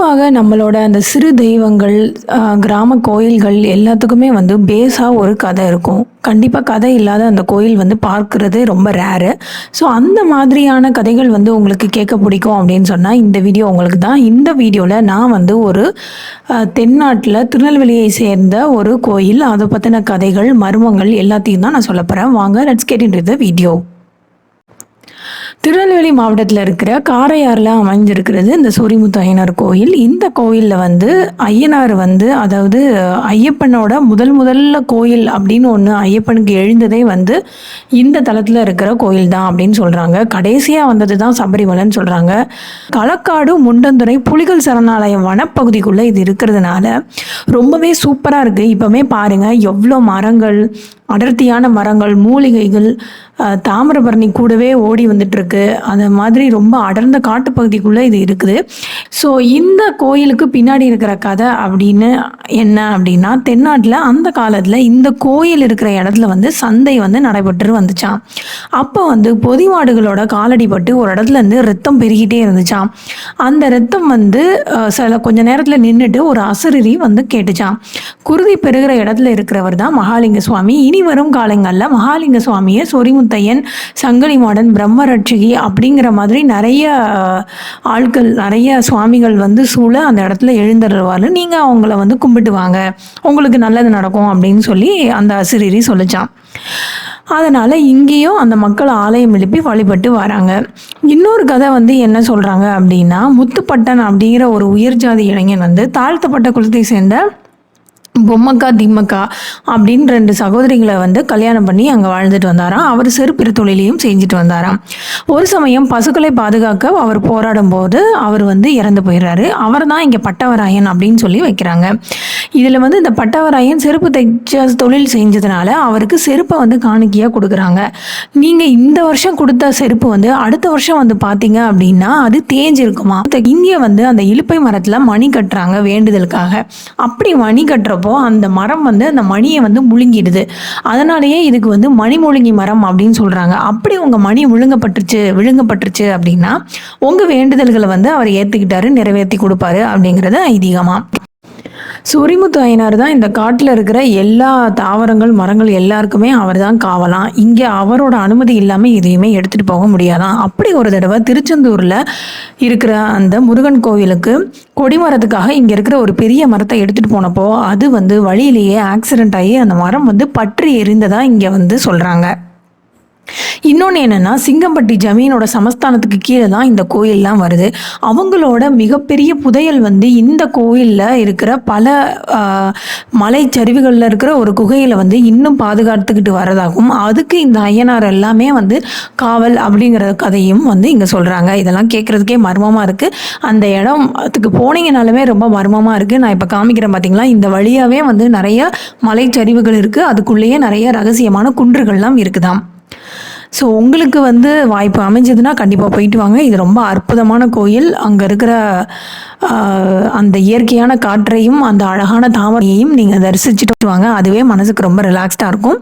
பொதுவாக நம்மளோட அந்த சிறு தெய்வங்கள் கிராம கோயில்கள் எல்லாத்துக்குமே வந்து பேஸாக ஒரு கதை இருக்கும். கண்டிப்பாக கதை இல்லாத அந்த கோயில் வந்து பார்க்குறது ரொம்ப ரேரு ஸோ அந்த மாதிரியான கதைகள் வந்து உங்களுக்கு கேட்க பிடிக்கும் அப்படின்னு சொன்னால் இந்த வீடியோ உங்களுக்கு தான். இந்த வீடியோவில் நான் வந்து ஒரு தென்னாட்டில் திருநெல்வேலியை சேர்ந்த ஒரு கோயில் அதை பற்றின கதைகள் மர்மங்கள் எல்லாத்தையும் தான் நான் சொல்ல போகிறேன் வாங்க let's get in the video Tirunelveli மாவட்டத்தில் இருக்கிற காரையாறில் அமைஞ்சிருக்கிறது இந்த சூரிமுத்து ஐயனார் கோயில். இந்த கோயிலில் வந்து ஐயனார் வந்து அதாவது ஐயப்பனோட முதல் முதல்ல கோயில் அப்படின்னு ஒன்று ஐயப்பனுக்கு எழுந்ததே வந்து இந்த தளத்தில் இருக்கிற கோயில் தான் அப்படின்னு சொல்கிறாங்க கடைசியாக வந்தது தான் சபரிமலைன்னு சொல்கிறாங்க களக்காடு முண்டந்துறை புலிகள் சரணாலயம் வனப்பகுதிக்குள்ளே இது இருக்கிறதுனால ரொம்பவே சூப்பராக இருக்குது இப்போவே பாருங்கள் எவ்வளோ மரங்கள் அடர்த்தியான மரங்கள் மூலிகைகள் தாமிரபரணி கூடவே ஓடி வந்துட்டுருக்கு. அந்த மாதிரி ரொம்ப அடர்ந்த காட்டுப்பகுதிக்குள்ளே இது இருக்குது. ஸோ இந்த கோயிலுக்கு பின்னாடி இருக்கிற கதை அப்படின்னு என்ன அப்படின்னா தென்னாட்டில் அந்த காலத்தில் இந்த கோயில் இருக்கிற இடத்துல வந்து சந்தை வந்து நடைபெற்று வந்துச்சான் அப்போ வந்து பொதிவாடுகளோட காலடிப்பட்டு ஒரு இடத்துல இருந்து ரத்தம் பெருகிட்டே இருந்துச்சான் அந்த ரத்தம் வந்து சில கொஞ்ச நேரத்தில் நின்றுட்டு ஒரு அசரீரி வந்து கேட்டுச்சான் குருதி பெருகிற இடத்துல இருக்கிறவர் தான் மகாலிங்க சுவாமி. இனி வரும் காலங்களில் மகாலிங்க சுவாமியை சொரிமுத்தையன் சங்கலி மாடன் பிரம்மரட்சிகி அப்படிங்கிற மாதிரி நிறைய ஆட்கள் நிறைய சுவாமிகள் வந்து சூழ அந்த இடத்துல எழுந்துருவாரு. நீங்கள் அவங்கள வந்து கும்பிட்டு வாங்க. உங்களுக்கு நல்லது நடக்கும் அப்படின்னு சொல்லி அந்த அசிரீரி சொல்லிச்சான். அதனால் இங்கேயும் அந்த மக்கள் ஆலயம் எழுப்பி வழிபட்டு வராங்க. இன்னொரு கதை வந்து என்ன சொல்கிறாங்க அப்படின்னா முத்துப்பட்டன் அப்படிங்கிற ஒரு உயர்ஜாதி இளைஞன் வந்து தாழ்த்தப்பட்ட குலத்தை சேர்ந்த பொம்மக்கா திம்மக்கா அப்படின்னு ரெண்டு சகோதரிகளை வந்து கல்யாணம் பண்ணி அங்கே வாழ்ந்துட்டு வந்தாராம். அவர் செருப்பிற தொழிலையும் செஞ்சுட்டு வந்தாராம். ஒரு சமயம் பசுக்களை பாதுகாக்க அவர் போராடும் போது அவர் வந்து இறந்து போயிடுறாரு. அவர் தான் இங்கே பட்டவராயன் அப்படின்னு சொல்லி வைக்கிறாங்க. இதில் வந்து இந்த பட்டவராயன் செருப்பு தைச்ச தொழில் செஞ்சதுனால அவருக்கு செருப்பை வந்து காணிக்கையாக கொடுக்குறாங்க. நீங்கள் இந்த வருஷம் கொடுத்த செருப்பு வந்து அடுத்த வருஷம் வந்து பார்த்தீங்க அப்படின்னா அது தேஞ்சிருக்குமா? இந்திய வந்து அந்த இலுப்பை மரத்தில் மணி கட்டுறாங்க வேண்டுதலுக்காக. அப்படி மணி கட்டுறப்போ அந்த மரம் வந்து அந்த மணியை வந்து முழுங்கிடுது. அதனாலேயே இதுக்கு வந்து மணி முழுங்கி மரம் அப்படின்னு சொல்கிறாங்க அப்படி உங்கள் மணி விழுங்கப்பட்டுருச்சு விழுங்கப்பட்டுருச்சு அப்படின்னா உங்கள் வேண்டுதல்களை வந்து அவர் ஏற்றுக்கிட்டாரு நிறைவேற்றி கொடுப்பாரு அப்படிங்கிறது ஐதீகமாக சூரிமுத்து ஐயனார் தான் இந்த காட்டில் இருக்கிற எல்லா தாவரங்கள் மரங்கள் எல்லாருக்குமே அவர் தான் காவலாம் இங்கே அவரோட அனுமதி இல்லாமல் எதையுமே எடுத்துகிட்டு போக முடியாதான் அப்படி ஒரு தடவை திருச்செந்தூரில் இருக்கிற அந்த முருகன் கோவிலுக்கு கொடிமரத்துக்காக இங்கே இருக்கிற ஒரு பெரிய மரத்தை எடுத்துகிட்டு போனப்போ அது வந்து வழியிலேயே ஆக்சிடென்ட் ஆகி அந்த மரம் வந்து பற்றி எரிந்ததாக இங்கே வந்து சொல்கிறாங்க இன்னொன்று என்னென்னா சிங்கம்பட்டி ஜமீனோட சமஸ்தானத்துக்கு கீழே தான் இந்த கோயில்லாம் வருது. அவங்களோட மிகப்பெரிய புதையல் வந்து இந்த கோயிலில் இருக்கிற பல மலை மலைச்சரிவுகளில் இருக்கிற ஒரு குகையில் வந்து இன்னும் பாதுகாத்துக்கிட்டு வரதாகவும் அதுக்கு இந்த ஐயனார் எல்லாமே வந்து காவல் அப்படிங்கிற கதையும் வந்து இங்கே சொல்கிறாங்க இதெல்லாம் கேட்குறதுக்கே மர்மமாக இருக்குது அந்த இடம் அதுக்கு போனீங்கனாலுமே ரொம்ப மர்மமாக இருக்குது நான் இப்போ காமிக்கிறேன் பார்த்தீங்களா இந்த வழியாகவே வந்து நிறைய மலைச்சரிவுகள் இருக்குது அதுக்குள்ளேயே நிறைய ரகசியமான குன்றுகள்லாம் இருக்குதாம். ஸோ உங்களுக்கு வந்து வாய்ப்பு அமைஞ்சதுன்னா கண்டிப்பாக போயிட்டு வாங்க. இது ரொம்ப அற்புதமான கோயில். அங்கே இருக்கிற அந்த இயற்கையான காற்றையும் அந்த அழகான தாமரையையும் நீங்கள் தரிசிச்சுட்டு வாங்க. அதுவே மனசுக்கு ரொம்ப ரிலாக்ஸ்டாக இருக்கும்.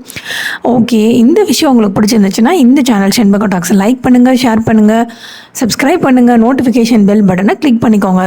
ஓகே இந்த விஷயம் உங்களுக்கு பிடிச்சிருந்துச்சுன்னா இந்த சேனல் ஷென்பகோ டாக்ஸை லைக் பண்ணுங்கள் ஷேர் பண்ணுங்கள் சப்ஸ்கிரைப் பண்ணுங்கள் நோட்டிஃபிகேஷன் பெல் பட்டனை கிளிக் பண்ணிக்கோங்க.